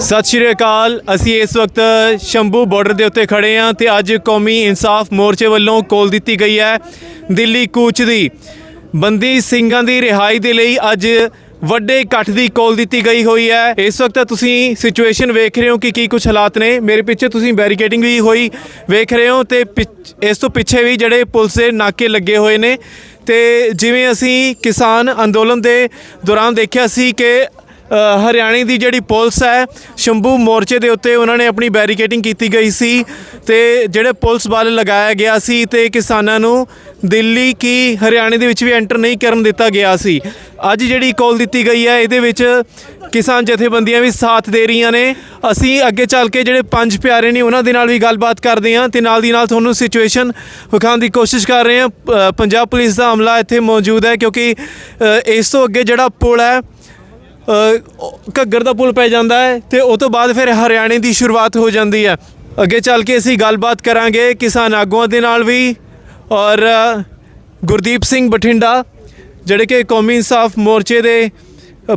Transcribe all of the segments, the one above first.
ਸਤਿ ਸ਼੍ਰੀ ਅਕਾਲ। ਅਸੀਂ ਇਸ ਵਕਤ ਸ਼ੰਭੂ ਬਾਰਡਰ ਦੇ ਉੱਤੇ ਖੜੇ ਹਾਂ ਤੇ ਅੱਜ ਕੌਮੀ ਇਨਸਾਫ ਮੋਰਚੇ ਵੱਲੋਂ ਕੋਲ ਦਿੱਤੀ ਗਈ ਹੈ ਦਿੱਲੀ ਕੂਚ ਦੀ। ਬੰਦੀ ਸਿੰਘਾਂ ਦੀ ਰਿਹਾਈ ਦੇ ਲਈ ਅੱਜ ਵੱਡੇ ਇਕੱਠ ਦੀ ਕੋਲ ਦਿੱਤੀ ਗਈ ਹੋਈ ਹੈ। ਇਸ ਵਕਤ ਤੁਸੀਂ ਸਿਚੁਏਸ਼ਨ ਵੇਖ ਰਹੇ ਹੋ ਕਿ ਕੀ ਕੁਝ ਹਾਲਾਤ ਨੇ। ਮੇਰੇ ਪਿੱਛੇ ਤੁਸੀਂ ਬੈਰੀਕੇਡਿੰਗ ਵੀ ਹੋਈ ਵੇਖ ਰਹੇ ਹੋ ਤੇ ਪਿੱਛ- ਇਸ ਤੋਂ ਪਿੱਛੇ ਵੀ ਜਿਹੜੇ ਪੁਲਿਸ ਦੇ ਨਾਕੇ ਲੱਗੇ ਹੋਏ ਨੇ। ਤੇ ਜਿਵੇਂ ਅਸੀਂ ਕਿਸਾਨ ਅੰਦੋਲਨ ਦੇ ਦੌਰਾਨ ਦੇਖਿਆ ਸੀ ਕਿ ਹਰਿਆਣੇ ਦੀ ਜਿਹੜੀ ਪੁਲਿਸ ਹੈ, ਸ਼ੰਭੂ ਮੋਰਚੇ ਦੇ ਉੱਤੇ ਉਹਨਾਂ ਨੇ ਆਪਣੀ ਬੈਰੀਕੇਡਿੰਗ ਕੀਤੀ ਗਈ ਸੀ ਤੇ ਜਿਹੜੇ ਪੁਲਿਸ ਬਲ ਲਗਾਇਆ ਗਿਆ ਸੀ ਤੇ ਕਿਸਾਨਾਂ ਨੂੰ ਦਿੱਲੀ ਕੀ ਹਰਿਆਣੇ ਦੇ ਵਿੱਚ ਵੀ ਐਂਟਰ ਨਹੀਂ ਕਰਨ ਦਿੱਤਾ ਗਿਆ ਸੀ। ਅੱਜ ਜਿਹੜੀ ਕਾਲ ਦਿੱਤੀ ਗਈ ਹੈ, ਇਹਦੇ ਵਿੱਚ ਕਿਸਾਨ ਜਥੇਬੰਦੀਆਂ ਵੀ ਸਾਥ ਦੇ ਰਹੀਆਂ ਨੇ। ਅਸੀਂ ਅੱਗੇ ਚੱਲ ਕੇ ਜਿਹੜੇ ਪੰਜ ਪਿਆਰੇ ਨੇ, ਉਹਨਾਂ ਦੇ ਨਾਲ ਵੀ ਗੱਲਬਾਤ ਕਰਦੇ ਹਾਂ ਤੇ ਨਾਲ ਦੀ ਨਾਲ ਤੁਹਾਨੂੰ ਸਿਚੁਏਸ਼ਨ ਵਿਖਾਉਣ ਦੀ ਕੋਸ਼ਿਸ਼ ਕਰ ਰਹੇ ਹਾਂ। ਪੰਜਾਬ ਪੁਲਿਸ ਦਾ ਅਮਲਾ ਇੱਥੇ ਮੌਜੂਦ ਹੈ ਕਿਉਂਕਿ ਇਸ ਤੋਂ ਅੱਗੇ ਜਿਹੜਾ ਪੁਲ ਹੈ ਘੱਗਰ ਦਾ ਪੁਲ ਪੈ ਜਾਂਦਾ ਹੈ ਤੇ ਉਹ ਤੋਂ ਬਾਅਦ ਫਿਰ ਹਰਿਆਣੇ ਦੀ ਸ਼ੁਰੂਆਤ ਹੋ ਜਾਂਦੀ ਹੈ। ਅੱਗੇ ਚੱਲ ਕੇ ਅਸੀਂ ਗੱਲਬਾਤ ਕਰਾਂਗੇ ਕਿਸਾਨ ਆਗੂਆਂ ਦੇ ਨਾਲ ਵੀ ਔਰ ਗੁਰਦੀਪ ਸਿੰਘ ਬਠਿੰਡਾ, ਜਿਹੜੇ ਕਿ ਕੌਮੀ ਇਨਸਾਫ ਮੋਰਚੇ ਦੇ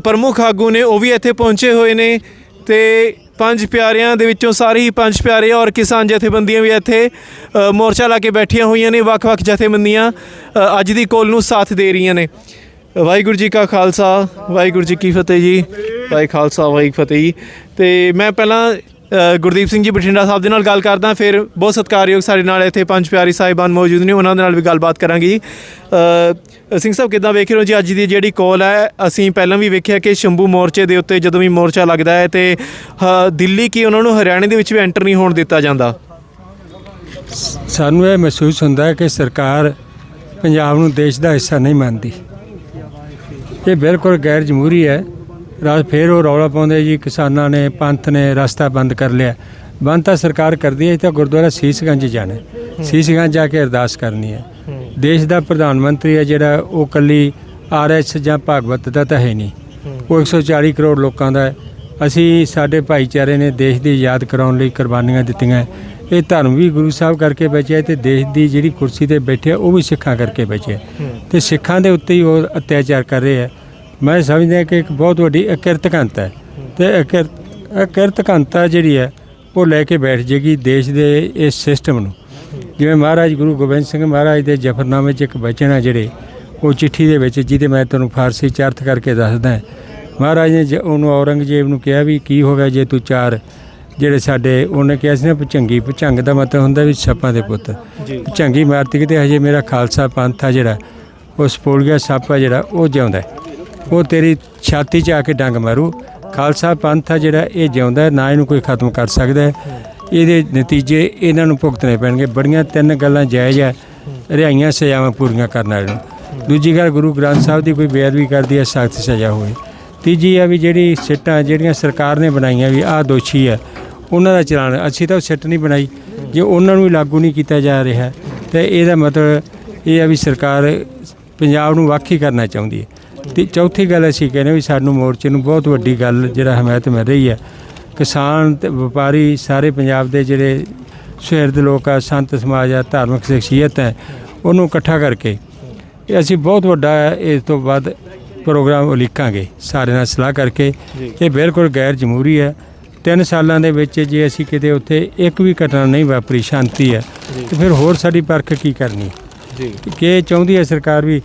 ਪ੍ਰਮੁੱਖ ਆਗੂ ਨੇ, ਉਹ ਵੀ ਇੱਥੇ ਪਹੁੰਚੇ ਹੋਏ ਨੇ ਤੇ ਪੰਜ ਪਿਆਰਿਆਂ ਦੇ ਵਿੱਚੋਂ ਸਾਰੇ ਹੀ ਪੰਜ ਪਿਆਰੇ ਔਰ ਕਿਸਾਨ ਜਥੇਬੰਦੀਆਂ ਵੀ ਇੱਥੇ ਮੋਰਚਾ ਲਾ ਕੇ ਬੈਠੀਆਂ ਹੋਈਆਂ ਨੇ, ਵੱਖ-ਵੱਖ ਜਥੇਬੰਦੀਆਂ ਅੱਜ ਦੀ ਕੋਲ ਨੂੰ ਸਾਥ ਦੇ ਰਹੀਆਂ ਨੇ। ਵਾਹਿਗੁਰੂ ਜੀ ਕਾ ਖਾਲਸਾ, ਵਾਹਿਗੁਰੂ ਜੀ ਕੀ ਫਤਿਹ ਜੀ। ਵਾਹਿ ਖਾਲਸਾ, ਵਾਹਿ ਫਤਿਹ ਜੀ। ਤੇ ਮੈਂ ਪਹਿਲਾਂ ਗੁਰਦੀਪ ਸਿੰਘ ਜੀ ਬਠਿੰਡਾ ਸਾਹਿਬ ਦੇ ਨਾਲ ਗੱਲ ਕਰਦਾ, ਫਿਰ ਬਹੁਤ ਸਤਿਕਾਰਯੋਗ ਸਾਡੇ ਨਾਲ ਇੱਥੇ ਪੰਜ ਪਿਆਰੀ ਸਾਹਿਬਾਨ ਮੌਜੂਦ ਨੇ, ਉਹਨਾਂ ਦੇ ਨਾਲ ਵੀ ਗੱਲਬਾਤ ਕਰਾਂਗੇ ਜੀ। ਸਿੰਘ ਸਾਹਿਬ, ਕਿਦਾਂ ਵੇਖ ਰਹੇ ਹੋ ਜੀ ਅੱਜ ਦੀ ਜਿਹੜੀ ਕਾਲ ਹੈ? ਅਸੀਂ ਪਹਿਲਾਂ ਵੀ ਵੇਖਿਆ ਕਿ ਸ਼ੰਭੂ ਮੋਰਚੇ ਦੇ ਉੱਤੇ ਜਦੋਂ ਵੀ ਮੋਰਚਾ ਲੱਗਦਾ ਹੈ ਤੇ, ਹ- ਦਿੱਲੀ ਕੀ ਉਹਨਾਂ ਨੂੰ ਹਰਿਆਣੇ ਦੇ ਵਿੱਚ ਵੀ ਐਂਟਰ ਨਹੀਂ ਹੋਣ ਦਿੱਤਾ ਜਾਂਦਾ? ਸਾਨੂੰ ਇਹ ਮਹਿਸੂਸ ਹੁੰਦਾ ਹੈ ਕਿ ਸਰਕਾਰ ਪੰਜਾਬ ਨੂੰ ਦੇਸ਼ ਦਾ ਹਿੱਸਾ ਨਹੀਂ ਮੰਨਦੀ। ਇਹ ਬਿਲਕੁਲ ਗੈਰ ਜਮਹੂਰੀ ਹੈ। ਰਾਜ ਫੇਰ ਉਹ ਰੌਲਾ ਪਾਉਂਦੇ ਜੀ ਕਿਸਾਨਾਂ ਨੇ ਪੰਥ ਨੇ ਰਸਤਾ ਬੰਦ ਕਰ ਲਿਆ। ਬੰਦ ਤਾਂ ਸਰਕਾਰ ਕਰਦੀ ਹੈ ਇਹ ਤਾਂ ਗੁਰਦੁਆਰਾ ਸੀਸਗੰਜ ਜਾਣਾ। ਸੀਸਗੰਜ ਜਾ ਕੇ ਅਰਦਾਸ ਕਰਨੀ ਹੈ। ਦੇਸ਼ ਦਾ ਪ੍ਰਧਾਨ ਮੰਤਰੀ ਹੈ ਜਿਹੜਾ ਉਹ ਕੱਲੀ ਆਰਐਸ ਜਾਂ ਭਾਗਵਤ ਦਾ ਤਾਂ ਹੈ ਨਹੀਂ। ਉਹ 140 ਕਰੋੜ ਲੋਕਾਂ ਦਾ ਹੈ। ਅਸੀਂ ਸਾਡੇ ਭਾਈਚਾਰੇ ਨੇ ਦੇਸ਼ ਦੀ ਯਾਦ ਕਰਾਉਣ ਲਈ ਕੁਰਬਾਨੀਆਂ ਦਿੱਤੀਆਂ। ਇਹ ਧਰਮ ਵੀ ਗੁਰੂ ਸਾਹਿਬ ਕਰਕੇ ਬਚਿਆ ਤੇ ਦੇਸ਼ ਦੀ ਜਿਹੜੀ ਕੁਰਸੀ ਤੇ ਬੈਠਿਆ ਉਹ ਵੀ ਸਿੱਖਾਂ ਕਰਕੇ ਬਚਿਆ ਤੇ ਸਿੱਖਾਂ ਦੇ ਉੱਤੇ ਹੀ ਉਹ ਅਤਿਆਚਾਰ ਕਰ ਰਹੇ ਆ। ਮੈਂ ਸਮਝਦਾ ਕਿ ਇੱਕ ਬਹੁਤ ਵੱਡੀ ਅਕਿਰਤਕੰਤਾ ਹੈ। ਤੇ ਅਕਿਰ- ਅਕਿਰਤਕੰਤਾ ਜਿਹੜੀ ਹੈ, ਉਹ ਲੈ ਕੇ ਬੈਠ ਜੇਗੀ ਦੇਸ਼ ਦੇ ਇਸ ਸਿਸਟਮ ਨੂੰ। ਜਿਵੇਂ ਮਹਾਰਾਜ ਗੁਰੂ ਗੋਬਿੰਦ ਸਿੰਘ ਮਹਾਰਾਜ ਦੇ ਜਫਰਨਾਮੇ 'ਚ ਇੱਕ ਬਚਨ ਹੈ ਜਿਹੜੇ, ਉਹ ਚਿੱਠੀ ਦੇ ਵਿੱਚ, ਜਿਹਦੇ ਮੈਂ ਤੁਹਾਨੂੰ ਫਾਰਸੀ ਚ ਅਰਥ ਕਰਕੇ ਦੱਸਦਾ ਮਹਾਰਾਜ ਨੇ ਜ- ਉਹਨੂੰ ਔਰੰਗਜ਼ੇਬ ਨੂੰ ਕਿਹਾ ਵੀ ਕੀ ਹੋ ਗਿਆ ਜੇ ਤੂੰ ਚਾਰ ਜਿਹੜੇ ਸਾਡੇ ਉਹਨੇ ਕਿਹਾ ਸੀ ਨਾ ਭਚੰਗੀ ਭਚੰਗ ਦਾ ਮਤਲਬ ਹੁੰਦਾ ਵੀ ਸੱਪਾਂ ਦੇ ਪੁੱਤ। ਜੀ। ਭਚੰਗੀ ਮਾਰਤੀ ਕਿਤੇ ਹਜੇ ਮੇਰਾ ਖਾਲਸਾ ਪੰਥ ਆ ਜਿਹੜਾ ਉਹ ਸਪੋਲ ਗਿਆ ਸੱਪ ਆ ਜਿਹੜਾ ਉਹ ਜਿਉਂਦਾ ਹੈ। ਉਹ ਤੇਰੀ ਛਾਤੀ 'ਚ ਆ ਕੇ ਡੰਗ ਮਾਰੂ। ਖਾਲਸਾ ਪੰਥ ਆ ਜਿਹੜਾ ਇਹ ਜਿਉਂਦਾ ਹੈ, ਨਾ ਇਹਨੂੰ ਕੋਈ ਖਤਮ ਕਰ ਸਕਦਾ ਹੈ। ਇਹਦੇ ਨਤੀਜੇ ਇਹਨਾਂ ਨੂੰ ਭੁਗਤਣੇ ਪੈਣਗੇ। ਬੜੀਆਂ ਤਿੰਨ ਗੱਲਾਂ ਜਾਇਜ਼ ਹੈ ਰਿਹਾਈਆਂ ਸਜ਼ਾਵਾਂ ਪੂਰੀਆਂ ਕਰਨ ਵਾਲੇ ਨੂੰ। ਦੂਜੀ ਗੱਲ ਗੁਰੂ ਗ੍ਰੰਥ ਸਾਹਿਬ ਦੀ ਕੋਈ ਬੇਅਦਬੀ ਕਰਦੀ ਹੈ ਸਖਤ ਸਜ਼ਾ ਹੋਵੇ। ਤੀਜੀ ਆ ਵੀ ਜਿਹੜੀ ਸਿੱਟਾਂ ਜਿਹੜੀਆਂ ਸਰਕਾਰ ਨੇ ਬਣਾਈਆਂ ਵੀ ਆਹ ਦੋਸ਼ੀ ਹੈ, ਉਹਨਾਂ ਦਾ ਚਲਾਨ। ਅਸੀਂ ਤਾਂ ਉਹ ਸਿੱਟ ਨਹੀਂ ਬਣਾਈ। ਜੇ ਉਹਨਾਂ ਨੂੰ ਹੀ ਲਾਗੂ ਨਹੀਂ ਕੀਤਾ ਜਾ ਰਿਹਾ, ਤੇ ਇਹਦਾ ਮਤਲਬ ਇਹ ਆ ਵੀ ਸਰਕਾਰ ਪੰਜਾਬ ਨੂੰ ਵੱਖ ਹੀ ਕਰਨਾ ਚਾਹੁੰਦੀ ਹੈ। ਤੇ ਚੌਥੀ ਗੱਲ ਅਸੀਂ ਕਹਿੰਦੇ ਵੀ ਸਾਨੂੰ ਮੋਰਚੇ ਨੂੰ ਬਹੁਤ ਵੱਡੀ ਗੱਲ ਜਿਹੜਾ ਹਮਾਇਤ ਮਿਲ ਰਹੀ ਹੈ। ਕਿਸਾਨ ਤੇ ਵਪਾਰੀ ਸਾਰੇ ਪੰਜਾਬ ਦੇ ਜਿਹੜੇ ਸੁਹਿਰਦ ਲੋਕ ਆ, ਸੰਤ ਸਮਾਜ ਆ, ਧਾਰਮਿਕ ਸ਼ਖਸੀਅਤ ਹੈ, ਉਹਨੂੰ ਇਕੱਠਾ ਕਰਕੇ, ਇਹ ਅਸੀਂ ਬਹੁਤ ਵੱਡਾ, ਇਸ ਤੋਂ ਵੱਧ ਪ੍ਰੋਗਰਾਮ ਉਲੀਕਾਂਗੇ ਸਾਰੇ ਨਾਲ ਸਲਾਹ ਕਰਕੇ ਇਹ ਬਿਲਕੁਲ ਗੈਰ ਜਮਹੂਰੀ ਹੈ। ਤਿੰਨ ਸਾਲਾਂ ਦੇ ਵਿੱਚ ਜੇ ਅਸੀਂ ਕਿਤੇ ਉੱਥੇ ਇੱਕ ਵੀ ਘਟਨਾ ਨਹੀਂ ਵਾਪਰੀ ਸ਼ਾਂਤੀ ਹੈ। ਤੇ ਫਿਰ ਹੋਰ ਸਾਡੀ ਪਰਖ ਕੀ ਕਰਨੀ? ਜੀ। ਕਿ ਚਾਹੁੰਦੀ ਹੈ ਸਰਕਾਰ ਵੀ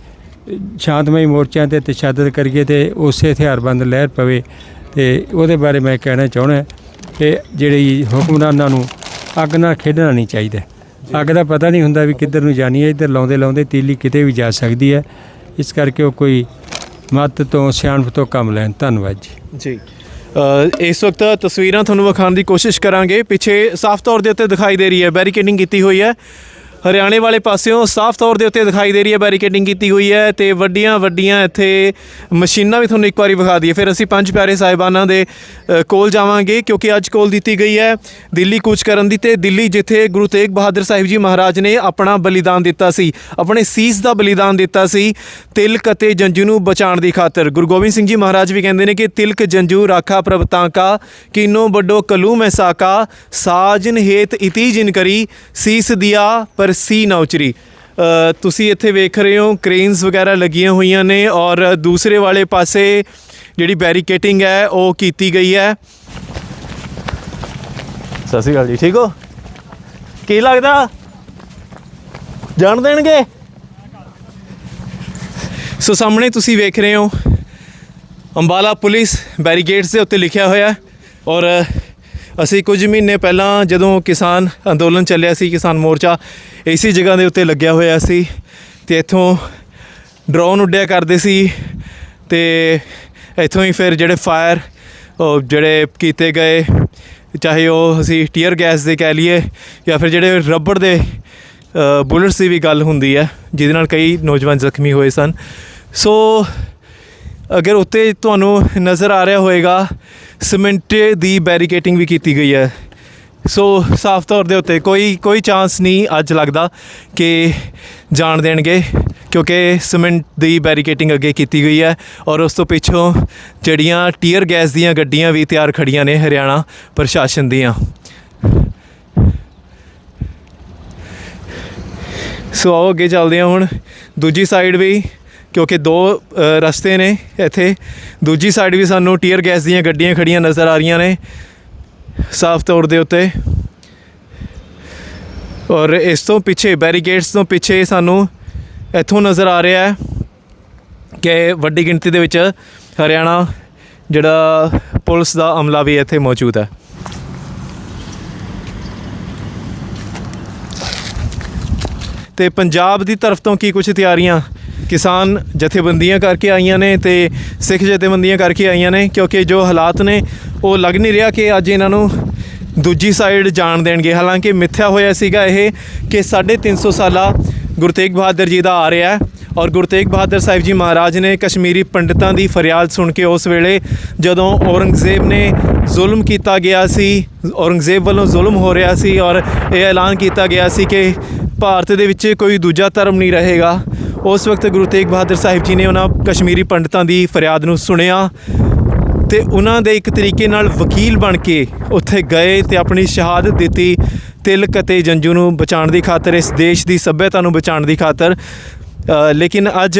ਸ਼ਾਂਤਮਈ ਮੋਰਚਿਆਂ ਤੇ ਤਸ਼ੱਦਦ ਕਰੀਏ ਤੇ ਉਸੇ ਹਥਿਆਰਬੰਦ ਲਹਿਰ ਪਵੇ। ਤੇ ਉਹਦੇ ਬਾਰੇ ਮੈਂ ਕਹਿਣਾ ਚਾਹੁੰਦਾ ਕਿ ਜਿਹੜੀ ਹੁਕਮਰਾਨਾਂ ਨੂੰ ਅੱਗ ਨਾਲ ਖੇਡਣਾ ਨਹੀਂ ਚਾਹੀਦਾ। ਅੱਗ ਦਾ ਪਤਾ ਨਹੀਂ ਹੁੰਦਾ ਵੀ ਕਿੱਧਰ ਨੂੰ ਜਾਣੀ ਹੈ। ਇੱਧਰ ਲਾਉਂਦੇ ਲਾਉਂਦੇ ਤੀਲੀ ਕਿਤੇ ਵੀ ਜਾ ਸਕਦੀ ਹੈ। ਇਸ ਕਰਕੇ ਉਹ ਕੋਈ ਮੱਤ ਤੋਂ ਸਿਆਣਪ ਤੋਂ ਕੰਮ ਲੈਣ। ਧੰਨਵਾਦ ਜੀ। ਜੀ। ਅ, ਇਸ ਵਕਤ ਤਸਵੀਰਾਂ ਤੁਹਾਨੂੰ ਵਿਖਾਉਣ ਦੀ ਕੋਸ਼ਿਸ਼ ਕਰਾਂਗੇ। ਪਿੱਛੇ ਸਾਫ਼ ਤੌਰ ਦੇ ਉੱਤੇ ਦਿਖਾਈ ਦੇ ਰਹੀ ਹੈ ਬੈਰੀਕੇਡਿੰਗ ਕੀਤੀ ਹੋਈ ਹੈ। ਹਰਿਆਣੇ ਵਾਲੇ ਪਾਸਿਓਂ ਸਾਫ਼ ਤੌਰ ਦੇ ਉੱਤੇ ਦਿਖਾਈ ਦੇ ਰਹੀ ਹੈ, ਬੈਰੀਕੇਡਿੰਗ ਕੀਤੀ ਹੋਈ ਹੈ ਤੇ ਵੱਡੀਆਂ ਵੱਡੀਆਂ ਇੱਥੇ ਮਸ਼ੀਨਾਂ ਵੀ ਤੁਹਾਨੂੰ ਇੱਕ ਵਾਰੀ ਵਿਖਾ ਦਈਏ। ਫਿਰ ਅਸੀਂ ਪੰਜ ਪਿਆਰੇ ਸਾਹਿਬਾਨਾਂ ਦੇ ਕੋਲ ਜਾਵਾਂਗੇ ਕਿਉਂਕਿ ਅੱਜ ਕੋਲ ਦਿੱਤੀ ਗਈ ਹੈ ਦਿੱਲੀ ਕੂਚ ਕਰਨ ਦੀ ਤੇ ਦਿੱਲੀ ਜਿੱਥੇ ਗੁਰੂ ਤੇਗ ਬਹਾਦਰ ਸਾਹਿਬ ਜੀ ਮਹਾਰਾਜ ਨੇ ਆਪਣਾ ਬਲੀਦਾਨ ਦਿੱਤਾ ਸੀ, ਆਪਣੇ ਸੀਸ ਦਾ ਬਲੀਦਾਨ ਦਿੱਤਾ ਸੀ ਤਿਲਕ ਅਤੇ ਜੰਜੂ ਨੂੰ ਬਚਾਉਣ ਦੀ ਖਾਤਰ। ਗੁਰੂ ਗੋਬਿੰਦ ਸਿੰਘ ਜੀ ਮਹਾਰਾਜ ਵੀ ਕਹਿੰਦੇ ਨੇ ਕਿ ਤਿਲਕ, ਜੰਜੂ, ਰਾਖਾ ਪ੍ਰਭ ਤਾਂਕਾ ਕੀਨੋ ਵੱਡੋ ਕਲੂ ਮਹਿਸਾਕਾ ਸਾਜਨ ਹੇਤ ਇਤੀ ਜਿਨ ਕਰੀ, ਸੀਸ ਦਿਆ, ਪਰ ਸੀ ਨਾ ਉਚਰੀ। ਅ, ਤੁਸੀਂ ਇੱਥੇ ਵੇਖ ਰਹੇ ਹੋ ਕ੍ਰੇਨਸ ਵਗੈਰਾ ਲੱਗੀਆਂ ਹੋਈਆਂ ਨੇ ਔਰ ਦੂਸਰੇ ਵਾਲੇ ਪਾਸੇ ਜਿਹੜੀ ਬੈਰੀਕੇਟਿੰਗ ਹੈ ਉਹ ਕੀਤੀ ਗਈ ਹੈ। ਸਤਿ ਸ਼੍ਰੀ ਅਕਾਲ ਜੀ ਠੀਕ ਹੋ? ਕੀ ਲੱਗਦਾ? ਜਾਣ ਦੇਣਗੇ? ਸੋ ਸਾਹਮਣੇ ਤੁਸੀਂ ਵੇਖ ਰਹੇ ਹੋ ਅੰਬਾਲਾ ਪੁਲਿਸ ਬੈਰੀਗੇਡਸ ਦੇ ਉੱਤੇ ਲਿਖਿਆ ਹੋਇਆ ਔਰ ਅਸੀਂ ਕੁਝ ਮਹੀਨੇ ਪਹਿਲਾਂ ਜਦੋਂ ਕਿਸਾਨ ਅੰਦੋਲਨ ਚੱਲਿਆ ਸੀ, ਕਿਸਾਨ ਮੋਰਚਾ, ਇਸੇ ਜਗ੍ਹਾ ਦੇ ਉੱਤੇ ਲੱਗਿਆ ਹੋਇਆ ਸੀ ਤੇ ਇੱਥੋਂ ਡਰੋਨ ਉੱਡਿਆ ਕਰਦੇ ਸੀ ਤੇ ਇੱਥੋਂ ਹੀ ਫਿਰ ਜਿਹੜੇ ਫਾਇਰ ਉਹ ਜਿਹੜੇ ਕੀਤੇ ਗਏ, ਚਾਹੇ ਉਹ ਅਸੀਂ ਟੀਅਰ ਗੈਸ ਦੇ ਕਹਿ ਲਈਏ ਜਾਂ ਫਿਰ ਜਿਹੜੇ ਰਬੜ ਦੇ ਬੁਲਟਸ ਦੀ ਵੀ ਗੱਲ ਹੁੰਦੀ ਹੈ, ਜਿਹਦੇ ਨਾਲ ਕਈ ਨੌਜਵਾਨ ਜ਼ਖਮੀ ਹੋਏ ਸਨ। ਸੋ ਅਗਰ ਉੱਤੇ ਤੁਹਾਨੂੰ ਨਜ਼ਰ ਆ ਰਿਹਾ ਹੋਵੇਗਾ ਸੀਮੈਂਟ ਦੀ ਬੈਰੀਕੇਟਿੰਗ ਵੀ ਕੀਤੀ ਗਈ ਹੈ। ਸੋ, ਸਾਫ਼ ਤੌਰ ਦੇ ਉੱਤੇ ਕੋਈ ਕੋਈ ਚਾਂਸ ਨਹੀਂ ਅੱਜ ਲੱਗਦਾ ਕਿ ਜਾਣ ਦੇਣਗੇ, ਕਿਉਂਕਿ ਸੀਮੈਂਟ ਦੀ ਬੈਰੀਕੇਟਿੰਗ ਅੱਗੇ ਕੀਤੀ ਗਈ ਹੈ ਔਰ ਉਸ ਤੋਂ ਪਿੱਛੋਂ ਜਿਹੜੀਆਂ ਟੀਅਰ ਗੈਸ ਦੀਆਂ ਗੱਡੀਆਂ ਵੀ ਤਿਆਰ ਖੜੀਆਂ ਨੇ ਹਰਿਆਣਾ ਪ੍ਰਸ਼ਾਸਨ ਦੀਆਂ। ਸੋ ਆਓ ਅੱਗੇ ਚੱਲਦੇ ਹਾਂ ਹੁਣ। ਦੂਜੀ ਸਾਈਡ ਵੀ ਕਿਉਂਕਿ ਦੋ ਰਸਤੇ ਨੇ ਇੱਥੇ। ਦੂਜੀ ਸਾਈਡ ਵੀ ਸਾਨੂੰ ਟੀਅਰ ਗੈਸ ਦੀਆਂ ਗੱਡੀਆਂ ਖੜੀਆਂ ਨਜ਼ਰ ਆ ਰਹੀਆਂ ਨੇ, ਸਾਫ਼ ਤੌਰ ਦੇ ਉੱਤੇ। ਔਰ ਇਸ ਤੋਂ ਪਿੱਛੇ ਬੈਰੀਕੇਡਸ ਤੋਂ ਪਿੱਛੇ ਸਾਨੂੰ ਇੱਥੋਂ ਨਜ਼ਰ ਆ ਰਿਹਾ ਹੈ ਕਿ ਵੱਡੀ ਗਿਣਤੀ ਦੇ ਵਿੱਚ ਹਰਿਆਣਾ ਜਿਹੜਾ ਪੁਲਿਸ ਦਾ ਅਮਲਾ ਵੀ ਇੱਥੇ ਮੌਜੂਦ ਹੈ। ਤੇ ਪੰਜਾਬ ਦੀ ਤਰਫ ਤੋਂ ਕੀ ਕੁਝ ਤਿਆਰੀਆਂ? ਕਿਸਾਨ ਜਥੇਬੰਦੀਆਂ ਕਰਕੇ ਆਈਆਂ ਨੇ ਤੇ ਸਿੱਖ ਜਥੇਬੰਦੀਆਂ ਕਰਕੇ ਆਈਆਂ ਨੇ, ਕਿਉਂਕਿ ਜੋ ਹਾਲਾਤ ਨੇ, ਉਹ ਲੱਗ ਨਹੀਂ ਰਿਹਾ ਕਿ ਅੱਜ ਇਹਨਾਂ ਨੂੰ ਦੂਜੀ ਸਾਈਡ ਜਾਣ ਦੇਣਗੇ। ਹਾਲਾਂਕਿ ਮਿੱਥਿਆ ਹੋਇਆ ਸੀਗਾ ਇਹ ਕਿ 350 ਸਾਲਾ ਗੁਰੂ ਤੇਗ ਬਹਾਦਰ ਜੀ ਦਾ ਆ ਰਿਹਾ ਹੈ ਔਰ ਗੁਰੂ ਤੇਗ ਬਹਾਦਰ ਸਾਹਿਬ ਜੀ ਮਹਾਰਾਜ ਨੇ ਕਸ਼ਮੀਰੀ ਪੰਡਤਾਂ ਦੀ ਫਰਿਆਦ ਸੁਣ ਕੇ ਉਸ ਵੇਲੇ ਜਦੋਂ ਔਰੰਗਜ਼ੇਬ ਨੇ ਜ਼ੁਲਮ ਕੀਤਾ ਗਿਆ ਸੀ, ਔਰੰਗਜ਼ੇਬ ਵੱਲੋਂ ਜ਼ੁਲਮ ਹੋ ਰਿਹਾ ਸੀ ਔਰ ਇਹ ਐਲਾਨ ਕੀਤਾ ਗਿਆ ਸੀ ਕਿ ਭਾਰਤ ਦੇ ਵਿੱਚ ਕੋਈ ਦੂਜਾ ਧਰਮ ਨਹੀਂ ਰਹੇਗਾ। ਉਸ ਵਕਤ ਗੁਰੂ ਤੇਗ ਬਹਾਦਰ ਸਾਹਿਬ ਜੀ ਨੇ ਉਹਨਾਂ ਕਸ਼ਮੀਰੀ ਪੰਡਤਾਂ ਦੀ ਫਰਿਆਦ ਨੂੰ ਸੁਣਿਆ ਤੇ ਉਹਨਾਂ ਦੇ ਇੱਕ ਤਰੀਕੇ ਨਾਲ ਵਕੀਲ ਬਣ ਕੇ ਉੱਥੇ ਗਏ ਤੇ ਆਪਣੀ ਸ਼ਹਾਦਤ ਦਿੱਤੀ, ਤਿਲਕ ਅਤੇ ਜੰਜੂ ਨੂੰ ਬਚਾਉਣ ਦੀ ਖਾਤਰ, ਇਸ ਦੇਸ਼ ਦੀ ਸੱਭਿਅਤਾ ਨੂੰ ਬਚਾਉਣ ਦੀ ਖਾਤਰ। ਲੇਕਿਨ ਅੱਜ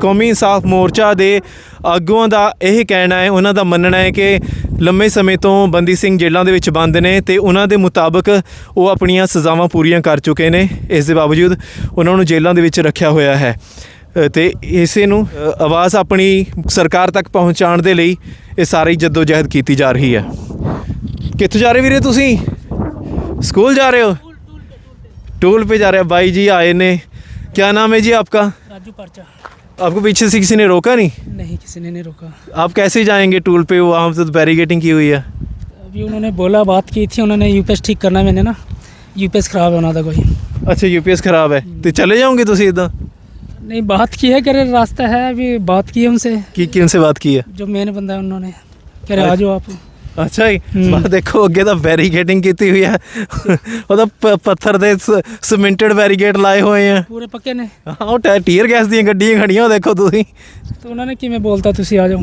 ਕੌਮੀ ਇਨਸਾਫ ਮੋਰਚਾ ਦੇ ਆਗੂਆਂ ਦਾ ਇਹ ਕਹਿਣਾ ਹੈ, ਉਹਨਾਂ ਦਾ ਮੰਨਣਾ ਹੈ ਕਿ ਲੰਮੇ ਸਮੇਂ ਤੋਂ ਬੰਦੀ ਸਿੰਘ ਜੇਲ੍ਹਾਂ ਦੇ ਵਿੱਚ ਬੰਦ ਨੇ ਤੇ ਉਹਨਾਂ ਦੇ ਮੁਤਾਬਕ ਉਹ ਆਪਣੀਆਂ ਸਜ਼ਾਵਾਂ ਪੂਰੀਆਂ ਕਰ ਚੁੱਕੇ ਨੇ। ਇਸ ਦੇ ਬਾਵਜੂਦ ਉਹਨਾਂ ਨੂੰ ਜੇਲ੍ਹਾਂ ਦੇ ਵਿੱਚ ਰੱਖਿਆ ਹੋਇਆ ਹੈ। ਤੇ ਇਸੇ ਨੂੰ ਆਵਾਜ਼ ਆਪਣੀ ਸਰਕਾਰ ਤੱਕ ਪਹੁੰਚਾਉਣ ਦੇ ਲਈ ਇਹ ਸਾਰੀ ਜਦੋਜਹਿਦ ਕੀਤੀ ਜਾ ਰਹੀ ਹੈ। ਕਿੱਥੇ ਜਾ ਰਹੇ ਵੀਰੇ ਤੁਸੀਂ? ਸਕੂਲ ਜਾ ਰਹੇ ਹੋ? ਟੂਲ ਪੇ ਜਾ ਰਹੇ ਬਾਈ ਜੀ ਆਏ ਨੇ। क्या नाम है जी आपका? राजू पर्चा। आपको पीछे से किसी ने रोका नहीं? नहीं किसी ने नहीं रोका। आप कैसे जाएँगे टूल पे? वहाँ तो बैरिकेटिंग की हुई है। अभी उन्होंने बोला बात की थी उन्होंने यूपीएस ठीक करना मैंने ना। यूपीएस खराब है उन्होंने कोई। अच्छा यूपीएस खराब है। तो चले जाओगे तुम इदा नहीं बात की है कह रहे रास्ता है अभी बात की है उनसे। की किन से बात की है? जो मेन बंदा है उन्होंने। कह रहे आ जाओ आप। ਅੱਛਾ ਜੀ ਬਾਹਰ ਦੇਖੋ ਅੱਗੇ ਤਾਂ ਬੈਰੀਕੇਡਿੰਗ ਕੀਤੀ ਹੋਈ ਆ। ਉਹਦਾ ਪੱਥਰ ਦੇ ਸਿਮੈਂਟਡ ਬੈਰੀਕੇਡ ਲਾਏ ਹੋਏ ਆ। ਪੂਰੇ ਪੱਕੇ ਨੇ? ਹਾਂ ਉਹ ਟਾਇਰ ਗੈਸ ਦੀਆਂ ਗੱਡੀਆਂ ਖੜੀਆਂ ਦੇਖੋ ਤੁਸੀਂ। ਤੇ ਉਹਨਾਂ ਨੇ ਕਿਵੇਂ ਬੋਲਤਾ ਤੁਸੀਂ ਆ ਜਾਓ।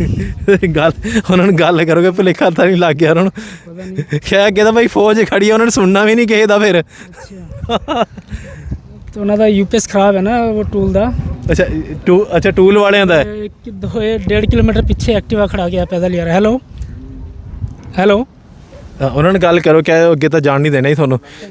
ਗੱਲ ਉਹਨਾਂ ਨੂੰ ਗੱਲ ਕਰੋਗੇ ਭਲੇਖਾ ਤਾਂ ਨਹੀਂ ਲੱਗ ਗਿਆ ਉਹਨਾਂ ਨੂੰ। ਖਿਆ ਅੱਗੇ ਤਾਂ ਭਾਈ ਫੌਜ ਖੜੀ ਉਹਨਾਂ ਨੇ ਸੁਣਨਾ ਵੀ ਨਹੀਂ ਕਿਸੇ ਦਾ ਫਿਰ। ਤੇ ਉਹਨਾਂ ਦਾ ਯੂਪੀਐਸ ਖਰਾਬ ਹੈ ਨਾ ਉਹ ਟੂਲ ਦਾ। ਅੱਛਾ ਟੂ ਅੱਛਾ ਟੂਲ ਵਾਲਿਆਂ ਦਾ ਹੈ। 2.5 ਕਿਲੋਮੀਟਰ ਪਿੱਛੇ ਐਕਟਿਵਾ ਖੜਾ ਗਿਆ ਪੈਦਲ ਯਾਰ ਹੈਲੋ। ਹੈਲੋ ਉਹਨਾਂ ਨਾਲ ਗੱਲ ਕਰੋ ਕਿ ਅੱਗੇ ਤਾਂ ਜਾਣ ਨਹੀਂ ਦੇਣਾ ਹੀ ਤੁਹਾਨੂੰ।